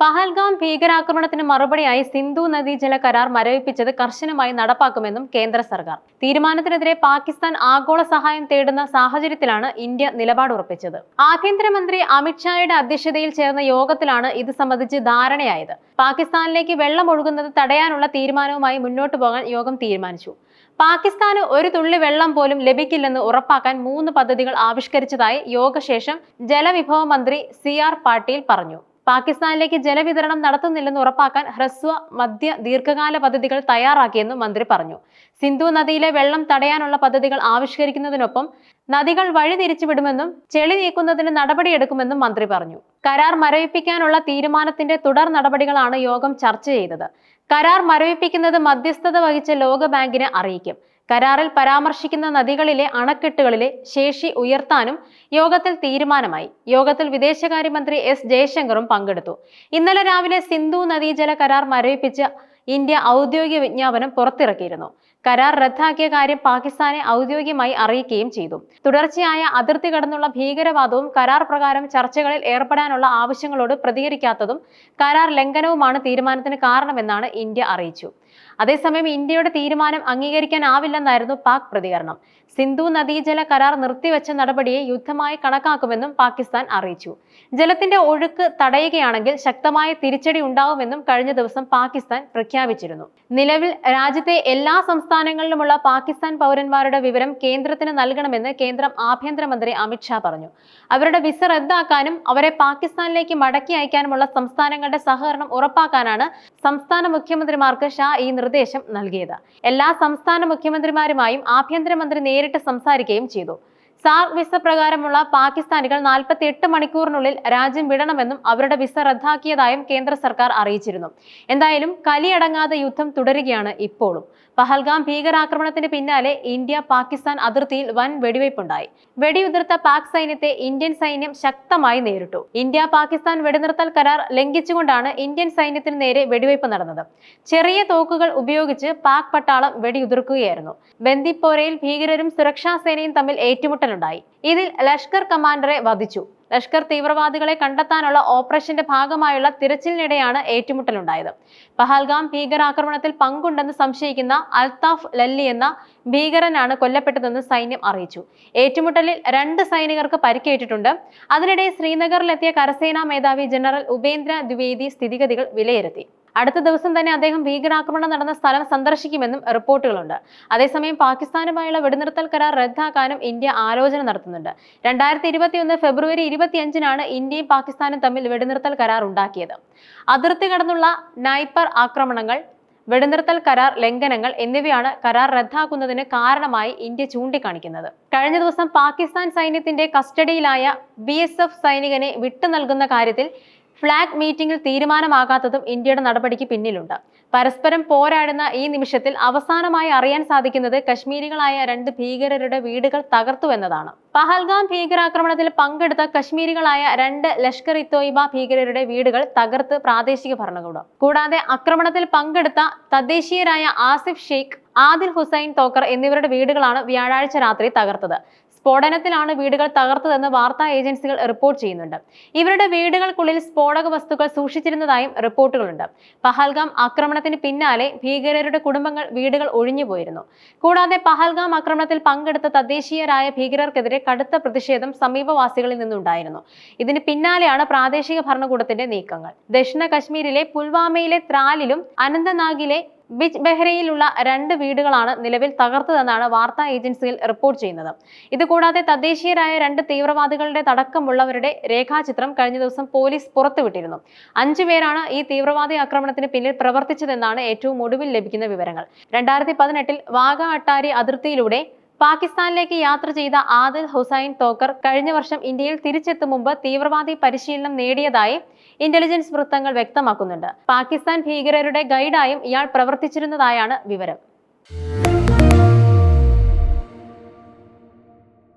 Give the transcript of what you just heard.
പഹൽഗാം ഭീകരാക്രമണത്തിന് മറുപടിയായി സിന്ധു നദീജല കരാർ മരവിപ്പിച്ചത് കർശനമായി നടപ്പാക്കുമെന്നും കേന്ദ്ര സർക്കാർ. തീരുമാനത്തിനെതിരെ പാകിസ്ഥാൻ ആഗോള സഹായം തേടുന്ന സാഹചര്യത്തിലാണ് ഇന്ത്യ നിലപാട് ഉറപ്പിച്ചത് ആഭ്യന്തരമന്ത്രി അമിത്ഷായുടെ അധ്യക്ഷതയിൽ ചേർന്ന യോഗത്തിലാണ് ഇത് സംബന്ധിച്ച് ധാരണയായത്. പാകിസ്ഥാനിലേക്ക് വെള്ളം ഒഴുകുന്നത് തടയാനുള്ള തീരുമാനവുമായി മുന്നോട്ടു പോകാൻ യോഗം തീരുമാനിച്ചു. പാകിസ്ഥാന് ഒരു തുള്ളി വെള്ളം പോലും ലഭിക്കില്ലെന്ന് ഉറപ്പാക്കാൻ മൂന്ന് പദ്ധതികൾ ആവിഷ്കരിച്ചതായി യോഗശേഷം ജലവിഭവ മന്ത്രി സി ആർ പാട്ടീൽ പറഞ്ഞു. പാകിസ്ഥാനിലേക്ക് ജലവിതരണം നടത്തുന്നില്ലെന്ന് ഉറപ്പാക്കാൻ ഹ്രസ്വ മധ്യ ദീർഘകാല പദ്ധതികൾ തയ്യാറാക്കിയെന്നും മന്ത്രി പറഞ്ഞു. സിന്ധു നദിയിലെ വെള്ളം തടയാനുള്ള പദ്ധതികൾ ആവിഷ്കരിക്കുന്നതിനൊപ്പം നദികൾ വഴി തിരിച്ചുവിടുമെന്നും ചെളി നീക്കുന്നതിന് നടപടിയെടുക്കുമെന്നും മന്ത്രി പറഞ്ഞു. കരാർ മരവിപ്പിക്കാനുള്ള തീരുമാനത്തിന്റെ തുടർ നടപടികളാണ് യോഗം ചർച്ച ചെയ്തത്. കരാർ മരവിപ്പിക്കുന്നത് മധ്യസ്ഥത വഹിച്ച ലോകബാങ്കിനെ അറിയിക്കും. കരാറിൽ പരാമർശിക്കുന്ന നദികളിലെ അണക്കെട്ടുകളിലെ ശേഷി ഉയർത്താനും യോഗത്തിൽ തീരുമാനമായി. യോഗത്തിൽ വിദേശകാര്യമന്ത്രി എസ് ജയശങ്കറും പങ്കെടുത്തു. ഇന്നലെ രാവിലെ സിന്ധു നദീജല കരാർ മരവിപ്പിച്ച് ഇന്ത്യ ഔദ്യോഗിക വിജ്ഞാപനം പുറത്തിറക്കിയിരുന്നു. കരാർ റദ്ദാക്കിയ കാര്യം പാകിസ്ഥാനെ ഔദ്യോഗികമായി അറിയിക്കുകയും ചെയ്തു. തുടർച്ചയായ അതിർത്തി കടന്നുള്ള ഭീകരവാദവും കരാർ പ്രകാരം ചർച്ചകളിൽ ഏർപ്പെടാനുള്ള ആവശ്യങ്ങളോട് പ്രതികരിക്കാത്തതും കരാർ ലംഘനവുമാണ് തീരുമാനത്തിന് കാരണമെന്നാണ് ഇന്ത്യ അറിയിച്ചു. അതേസമയം ഇന്ത്യയുടെ തീരുമാനം അംഗീകരിക്കാനാവില്ലെന്നായിരുന്നു പാക് പ്രതികരണം. സിന്ധു നദീജല കരാർ നിർത്തിവെച്ച നടപടിയെ യുദ്ധമായി കണക്കാക്കുമെന്നും പാകിസ്ഥാൻ അറിയിച്ചു. ജലത്തിന്റെ ഒഴുക്ക് തടയുകയാണെങ്കിൽ ശക്തമായ തിരിച്ചടി ഉണ്ടാവുമെന്നും കഴിഞ്ഞ ദിവസം പാകിസ്ഥാൻ പ്രഖ്യാപിച്ചിരുന്നു. നിലവിൽ രാജ്യത്തെ എല്ലാ സംസ്ഥാനങ്ങളിലുമുള്ള പാകിസ്ഥാൻ പൗരന്മാരുടെ വിവരം കേന്ദ്രത്തിന് നൽകണമെന്ന് കേന്ദ്രം ആഭ്യന്തരമന്ത്രി അമിത്ഷാ പറഞ്ഞു. അവരുടെ വിസ റദ്ദാക്കാനും അവരെ പാകിസ്ഥാനിലേക്ക് മടക്കി അയക്കാനുമുള്ള സംസ്ഥാനങ്ങളുടെ സഹകരണം ഉറപ്പാക്കാനാണ് സംസ്ഥാന മുഖ്യമന്ത്രിമാർക്ക് ഷാ ഈ നിർദ്ദേശം നൽകിയത്. എല്ലാ സംസ്ഥാന മുഖ്യമന്ത്രിമാരുമായും ആഭ്യന്തരമന്ത്രി നേരിട്ട് സംസാരിക്കുകയും ചെയ്തു. സാർക്ക് വിസ പ്രകാരമുള്ള പാകിസ്ഥാനികൾ നാൽപ്പത്തി എട്ട് മണിക്കൂറിനുള്ളിൽ രാജ്യം വിടണമെന്നും അവരുടെ വിസ റദ്ദാക്കിയതായും കേന്ദ്ര സർക്കാർ അറിയിച്ചിരുന്നു. എന്തായാലും കലിയടങ്ങാതെ യുദ്ധം തുടരുകയാണ് ഇപ്പോഴും. പഹൽഗാം ഭീകരാക്രമണത്തിന് പിന്നാലെ ഇന്ത്യ പാകിസ്ഥാൻ അതിർത്തിയിൽ വൻ വെടിവയ്പുണ്ടായി. വെടിയുതിർത്ത പാക് സൈന്യത്തെ ഇന്ത്യൻ സൈന്യം ശക്തമായി നേരിട്ടു. ഇന്ത്യ പാകിസ്ഥാൻ വെടിനിർത്തൽ കരാർ ലംഘിച്ചുകൊണ്ടാണ് ഇന്ത്യൻ സൈന്യത്തിന് നേരെ വെടിവയ്പ് നടന്നത്. ചെറിയ തോക്കുകൾ ഉപയോഗിച്ച് പാക് പട്ടാളം വെടിയുതിർക്കുകയായിരുന്നു. ബന്ദിപ്പോരയിൽ ഭീകരരും സുരക്ഷാ സേനയും തമ്മിൽ ഏറ്റുമുട്ടലുണ്ടായി ഇതിൽ ലഷ്കർ കമാൻഡറെ വധിച്ചു. ലഷ്കർ തീവ്രവാദികളെ കണ്ടെത്താനുള്ള ഓപ്പറേഷന്റെ ഭാഗമായുള്ള തിരച്ചിലിനിടെയാണ് ഏറ്റുമുട്ടലുണ്ടായത്. പഹൽഗാം ഭീകരാക്രമണത്തിൽ പങ്കുണ്ടെന്ന് സംശയിക്കുന്ന അൽതാഫ് ലല്ലി എന്ന ഭീകരനാണ് കൊല്ലപ്പെട്ടതെന്ന് സൈന്യം അറിയിച്ചു. ഏറ്റുമുട്ടലിൽ രണ്ട് സൈനികർക്ക് പരിക്കേറ്റിട്ടുണ്ട്. അതിനിടെ ശ്രീനഗറിലെത്തിയ കരസേനാ മേധാവി ജനറൽ ഉപേന്ദ്ര ദ്വിവേദി സ്ഥിതിഗതികൾ വിലയിരുത്തി. അടുത്ത ദിവസം തന്നെ അദ്ദേഹം ഭീകരാക്രമണം നടന്ന സ്ഥലം സന്ദർശിക്കുമെന്നും റിപ്പോർട്ടുകളുണ്ട്. അതേസമയം പാകിസ്ഥാനുമായുള്ള വെടിനിർത്തൽ കരാർ റദ്ദാക്കാനും ഇന്ത്യ ആലോചന നടത്തുന്നുണ്ട്. രണ്ടായിരത്തി ഇരുപത്തിയൊന്ന് ഫെബ്രുവരി ഇരുപത്തിയഞ്ചിനാണ് ഇന്ത്യയും പാകിസ്ഥാനും തമ്മിൽ വെടിനിർത്തൽ കരാർ ഉണ്ടാക്കിയത്. അതിർത്തി കടന്നുള്ള നൈപ്പർ ആക്രമണങ്ങൾ വെടിനിർത്തൽ കരാർ ലംഘനങ്ങൾ എന്നിവയാണ് കരാർ റദ്ദാക്കുന്നതിന് കാരണമായി ഇന്ത്യ ചൂണ്ടിക്കാണിക്കുന്നത്. കഴിഞ്ഞ ദിവസം പാകിസ്ഥാൻ സൈന്യത്തിന്റെ കസ്റ്റഡിയിലായ ബി സൈനികനെ വിട്ടു നൽകുന്ന കാര്യത്തിൽ ഫ്ലാഗ് മീറ്റിംഗിൽ തീരുമാനമാകാത്തതും ഇന്ത്യയുടെ നടപടിക്ക് പിന്നിലുണ്ട്. പരസ്പരം പോരാടുന്ന ഈ നിമിഷത്തിൽ അവസാനമായി അറിയാൻ സാധിക്കുന്നത് കശ്മീരികളായ രണ്ട് ഭീകരരുടെ വീടുകൾ തകർത്തു എന്നതാണ്. പഹൽഗാം ഭീകരാക്രമണത്തിൽ പങ്കെടുത്ത കശ്മീരികളായ രണ്ട് ലഷ്കർ ഇ ഭീകരരുടെ വീടുകൾ തകർത്ത് പ്രാദേശിക ഭരണകൂടം. കൂടാതെ ആക്രമണത്തിൽ പങ്കെടുത്ത തദ്ദേശീയരായ ആസിഫ് ഷെയ്ഖ് ആദിൽ ഹുസൈൻ തോക്കർ എന്നിവരുടെ വീടുകളാണ് വ്യാഴാഴ്ച രാത്രി തകർത്തത്. സ്ഫോടനത്തിലാണ് വീടുകൾ തകർത്തതെന്ന് വാർത്താ ഏജൻസികൾ റിപ്പോർട്ട് ചെയ്യുന്നുണ്ട്. ഇവരുടെ വീടുകൾക്കുള്ളിൽ സ്ഫോടക വസ്തുക്കൾ സൂക്ഷിച്ചിരുന്നതായും റിപ്പോർട്ടുകളുണ്ട്. പഹൽഗാം ആക്രമണത്തിന് പിന്നാലെ ഭീകരരുടെ കുടുംബങ്ങൾ വീടുകൾ ഒഴിഞ്ഞുപോയിരുന്നു. കൂടാതെ പഹൽഗാം ആക്രമണത്തിൽ പങ്കെടുത്ത തദ്ദേശീയരായ ഭീകരർക്കെതിരെ കടുത്ത പ്രതിഷേധം സമീപവാസികളിൽ നിന്നുണ്ടായിരുന്നു. ഇതിന് പിന്നാലെയാണ് പ്രാദേശിക ഭരണകൂടത്തിന്റെ നീക്കങ്ങൾ. ദക്ഷിണ കശ്മീരിലെ പുൽവാമയിലെ ത്രാലിലും അനന്തനാഗിലെ ബിജ് ബെഹ്റയിലുള്ള രണ്ട് വീടുകളാണ് നിലവിൽ തകർത്തതെന്നാണ് വാർത്താ ഏജൻസികൾ റിപ്പോർട്ട് ചെയ്യുന്നത്. ഇതുകൂടാതെ തദ്ദേശീയരായ രണ്ട് തീവ്രവാദികളുടെ തടക്കമുള്ളവരുടെ രേഖാചിത്രം കഴിഞ്ഞ ദിവസം പോലീസ് പുറത്തുവിട്ടിരുന്നു. അഞ്ചു പേരാണ് ഈ തീവ്രവാദി ആക്രമണത്തിന് പിന്നിൽ പ്രവർത്തിച്ചതെന്നാണ് ഏറ്റവും ഒടുവിൽ ലഭിക്കുന്ന വിവരങ്ങൾ. രണ്ടായിരത്തി പതിനെട്ടിൽ വാഗ അട്ടാരി അതിർത്തിയിലൂടെ പാകിസ്ഥാനിലേക്ക് യാത്ര ചെയ്ത ആദിൽ ഹുസൈൻ തോക്കർ കഴിഞ്ഞ വർഷം ഇന്ത്യയിൽ തിരിച്ചെത്തും മുമ്പ് തീവ്രവാദി പരിശീലനം നേടിയതായി ഇന്റലിജൻസ് വൃത്തങ്ങൾ വ്യക്തമാക്കുന്നുണ്ട്. പാകിസ്ഥാൻ ഭീകരരുടെ ഗൈഡായും ഇയാൾ പ്രവർത്തിച്ചിരുന്നതായാണ് വിവരം.